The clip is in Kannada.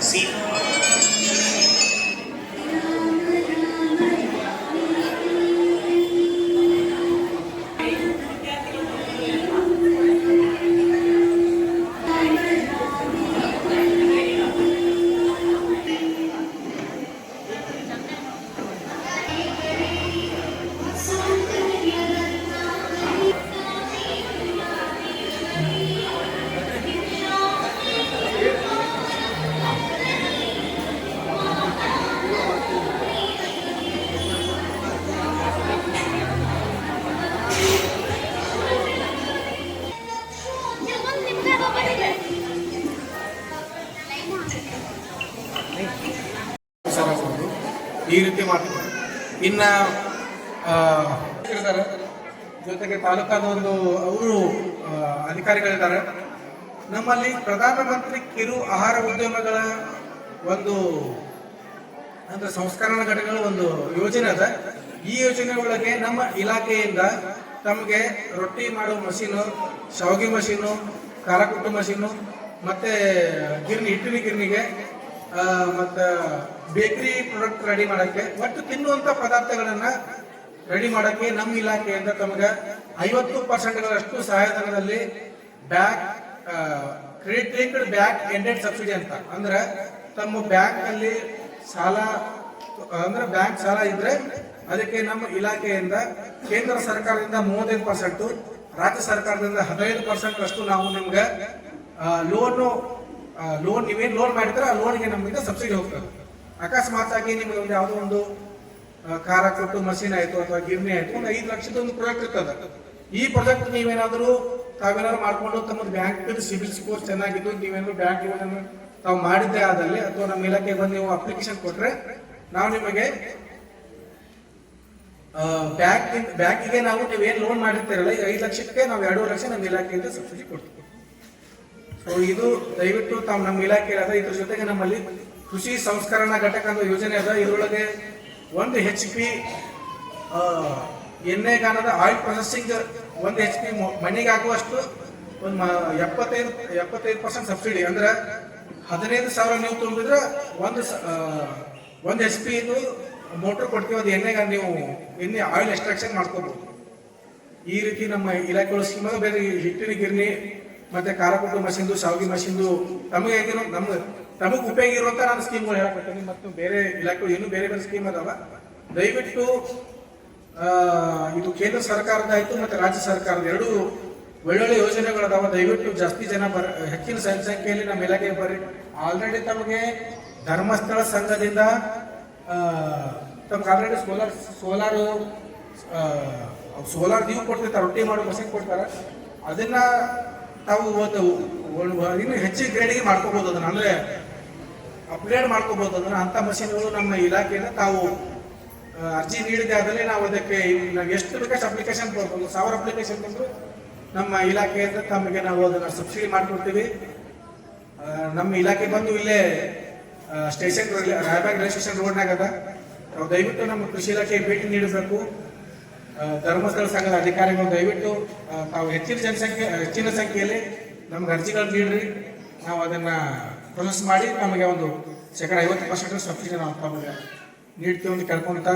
Sim. ಈ ರೀತಿ ಮಾಡ್ತಾರೆ ಇನ್ನ ಇರ್ತಾರೆ ಜೊತೆಗೆ ತಾಲೂಕಾದ ಒಂದು ಅವರು ಅಧಿಕಾರಿಗಳಿದ್ದಾರೆ. ನಮ್ಮಲ್ಲಿ ಪ್ರಧಾನಮಂತ್ರಿ ಕಿರು ಆಹಾರ ಉದ್ಯಮಗಳ ಒಂದು ಅಂದ್ರೆ ಸಂಸ್ಕರಣಾ ಘಟಕಗಳ ಒಂದು ಯೋಜನೆ ಅದ. ಈ ಯೋಜನೆ ಒಳಗೆ ನಮ್ಮ ಇಲಾಖೆಯಿಂದ ತಮಗೆ ರೊಟ್ಟಿ ಮಾಡೋ ಮಷೀನು ಶಾವಿಗೆ ಮಷೀನು ಖಾರ ಕುಟ್ಟು ಮಷೀನು ಮತ್ತೆ ಗಿರ್ನಿ ಹಿಟ್ಟಿನ ಗಿರ್ನಿಗೆ ಆ, ಮತ್ತೆ ಬೇಕರಿ ಪ್ರಾಡಕ್ಟ್ ರೆಡಿ ಮಾಡಕ್ಕೆ ಒಟ್ಟು ತಿನ್ನುವಂತ ಪದಾರ್ಥಗಳನ್ನ ರೆಡಿ ಮಾಡಕ್ಕೆ ನಮ್ಮ ಇಲಾಖೆಯಿಂದ ತಮಗೆ ಐವತ್ತು ಪರ್ಸೆಂಟ್ಗಳಷ್ಟು ಸಹಾಯಧನದಲ್ಲಿ back credit linked back ended subsidy ಅಂತ. ಅಂದ್ರೆ ತಮ್ಮ ಬ್ಯಾಂಕ್ ಅಲ್ಲಿ ಸಾಲ, ಅಂದ್ರೆ ಬ್ಯಾಂಕ್ ಸಾಲ ಇದ್ರೆ ಅದಕ್ಕೆ ನಮ್ಮ ಇಲಾಖೆಯಿಂದ, ಕೇಂದ್ರ ಸರ್ಕಾರದಿಂದ ಮೂವತ್ತೈದು ಪರ್ಸೆಂಟ್, ರಾಜ್ಯ ಸರ್ಕಾರದಿಂದ ಹದಿನೈದು ಪರ್ಸೆಂಟ್ ಅಷ್ಟು ನಾವು ನಿಮ್ಗೆ ಲೋನ್ ಲೋನ್ ನೀವೇನು ಲೋನ್ ಮಾಡಿದ್ರೆ ಆ ಲೋನ್ಗೆ ನಮ್ಮಿಂದ ಸಬ್ಸಿಡಿ ಹೋಗ್ತದೆ. ಅಕಸ್ಮಾತ್ ಆಗಿ ನಿಮಗೆ ಒಂದು ಯಾವುದೋ ಒಂದು ಕಾರ ಕೊಟ್ಟು ಮಷೀನ್ ಆಯಿತು ಅಥವಾ ಗಿರ್ನಿ ಆಯಿತು, ಒಂದು ಐದು ಲಕ್ಷದ ಒಂದು ಪ್ರಾಜೆಕ್ಟ್ ಇರ್ತದೆ. ಈ ಪ್ರಾಜೆಕ್ಟ್ ನೀವೇನಾದರೂ ತಾವೇನಾದ್ರು ಮಾಡ್ಕೊಂಡು ತಮ್ಮದು ಬ್ಯಾಂಕ್ ಸಿಬಿಲ್ ಸ್ಕೋರ್ ಚೆನ್ನಾಗಿದ್ದು, ನೀವೇನಾದ್ರು ಬ್ಯಾಂಕ್ ತಾವು ಮಾಡಿದ್ದೇ ಆದಲ್ಲಿ ಅಥವಾ ನಮ್ಮ ಇಲಾಖೆ ಬಂದು ನೀವು ಅಪ್ಲಿಕೇಶನ್ ಕೊಟ್ರೆ, ನಾವು ನಿಮಗೆ ಬ್ಯಾಂಕ್ ಬ್ಯಾಂಕಿಗೆ ನಾವು ನೀವು ಏನು ಲೋನ್ ಮಾಡಿರ್ತೀರಲ್ಲ ಐದು ಲಕ್ಷಕ್ಕೆ ನಾವು ಎರಡೂವರೆ ಲಕ್ಷ ನಮ್ಮ ಇಲಾಖೆಯಿಂದ ಸಬ್ಸಿಡಿ ಕೊಡ್ತೀವಿ. ಇದು ದಯವಿಟ್ಟು ತಾವು ನಮ್ಮ ಇಲಾಖೆ ಅದ ಇದ್ರ ಜೊತೆಗೆ ನಮ್ಮಲ್ಲಿ ಕೃಷಿ ಸಂಸ್ಕರಣಾ ಘಟಕ ಅಂತ ಯೋಜನೆ ಅದ. ಇದರೊಳಗೆ ಒಂದು ಹೆಚ್ ಪಿ ಎಣ್ಣೆಗಾನದ ಆಯಿಲ್ ಪ್ರೊಸೆಸಿಂಗ್ ಒಂದು ಹೆಚ್ ಪಿ ಮಣ್ಣಿಗೆ ಹಾಕುವಷ್ಟು ಒಂದು ಎಪ್ಪತ್ತೈದು ಎಪ್ಪತ್ತೈದು ಪರ್ಸೆಂಟ್ ಸಬ್ಸಿಡಿ ಅಂದ್ರೆ ಹದಿನೈದು ಸಾವಿರ ನೀವು ತುಂಬಿದ್ರೆ ಒಂದು ಒಂದು ಎಚ್ ಪಿ ಇದು ಮೋಟರ್ ಕೊಡ್ತೀವಿ, ಅದು ಎಣ್ಣೆಗೆ ನೀವು ಎಣ್ಣೆ ಆಯಿಲ್ ಎಕ್ಸ್ಟ್ರಾಕ್ಷನ್ ಮಾಡ್ಕೋಬಹುದು ಈ ರೀತಿ ನಮ್ಮ ಇಲಾಖೆಗಳು ಸ್ಕೀಮ್ ಬೇರೆ ಹಿಟ್ಟಿನ ಗಿರ್ನಿ ಮತ್ತೆ ಕಾರ ಕುಟ್ಟು ಮಷಿನ್ದು ಶಾವಿಗೆ ಮಷಿನ್ದು ನಮಗೆ ಹೇಗಿರೋ ನಮ್ಗೆ ತಮಗೆ ಉಪಯೋಗ ಇರುವಂತ ನಾನು ಸ್ಕೀಮ್ಗಳು ಹೇಳಕತ್ತೀನಿ ಮತ್ತು ಬೇರೆ ಇಲಾಖೆಗಳು ಇನ್ನೂ ಬೇರೆ ಬೇರೆ ಸ್ಕೀಮ್ ಅದಾವ. ದಯವಿಟ್ಟು ಇದು ಕೇಂದ್ರ ಸರ್ಕಾರದ ಆಯ್ತು ಮತ್ತೆ ರಾಜ್ಯ ಸರ್ಕಾರದ ಎರಡು ಒಳ್ಳೊಳ್ಳೆ ಯೋಜನೆಗಳದಾವ ದಯವಿಟ್ಟು ಜಾಸ್ತಿ ಜನ ಬರ ಹೆಚ್ಚಿನ ಸಂಖ್ಯೆಯಲ್ಲಿ ನಮ್ಮ ಇಲಾಖೆಗೆ ಬರ್ರಿ. ಆಲ್ರೆಡಿ ತಮಗೆ ಧರ್ಮಸ್ಥಳ ಸಂಘದಿಂದ ತಮ್ಗೆ ಆಲ್ರೆಡಿ ಸೋಲಾರ್ ಸೋಲಾರು ಸೋಲಾರ್ ನೀವು ಕೊಡ್ತಿರ್ತಾರೆ, ರೊಟ್ಟಿ ಮಾಡೋ ಮಷೀನ್ ಕೊಡ್ತಾರೆ. ಅದನ್ನ ಒಂದು ಒಂದು- ಇನ್ನು ಹೆಚ್ಚಿನ ಗ್ರೇಡಿಗೆ ಮಾಡ್ಕೋಬಹುದು ಅದನ್ನ. ಅಂದ್ರೆ ಅಪ್ಗ್ರೇಡ್ ಮಾಡ್ಕೋಬಹುದು ಅದನ್ನ. ಅಂತ ಮಷೀನ್ಗಳು ನಮ್ಮ ಇಲಾಖೆಯಿಂದ ತಾವು ಅರ್ಜಿ ನೀಡಿದೆ ನಾವು ಅದಕ್ಕೆ ನಾವು ಎಷ್ಟು ಬೇಕಷ್ಟು ಅಪ್ಲಿಕೇಶನ್ ಕೊಡ್ಬೋದು ಸಾವಿರ ಅಪ್ಲಿಕೇಶನ್ ಬಂದ್ರು ನಮ್ಮ ಇಲಾಖೆಯಿಂದ ತಮಗೆ ನಾವು ಅದನ್ನ ಸಬ್ಸಿಡಿ ಮಾಡ್ಕೊಡ್ತೀವಿ. ನಮ್ಮ ಇಲಾಖೆ ಬಂದು ಇಲ್ಲೇ ಸ್ಟೇಷನ್ ರಾಯಬಾಗ್ ರೈಲ್ವೆ ಸ್ಟೇಷನ್ ರೋಡ್ನಾಗ ನಾವು ದಯವಿಟ್ಟು ನಮ್ಮ ಕೃಷಿ ಇಲಾಖೆಗೆ ಭೇಟಿ ನೀಡಬೇಕು. ಧರ್ಮಸ್ಥಳ ಸಂಘದ ಅಧಿಕಾರಿಗಳು, ದಯವಿಟ್ಟು ತಾವು ಹೆಚ್ಚಿನ ಜನಸಂಖ್ಯೆ ಹೆಚ್ಚಿನ ಸಂಖ್ಯೆಯಲ್ಲಿ ನಮ್ಗೆ ಅರ್ಜಿಗಳು ನೀಡ್ರಿ. ನಾವು ಅದನ್ನ ಪ್ರೊಸೆಸ್ ಮಾಡಿ ನಮಗೆ ಒಂದು ಶೇಕಡ ಐವತ್ತು ಪರ್ಸೆಂಟ್ ಸಬ್ಸಿಡಿ ನಾವು ತಮಗೆ ನೀಡ್ತೀವಿ ಅಂತ ಕೇಳ್ಕೊಂತ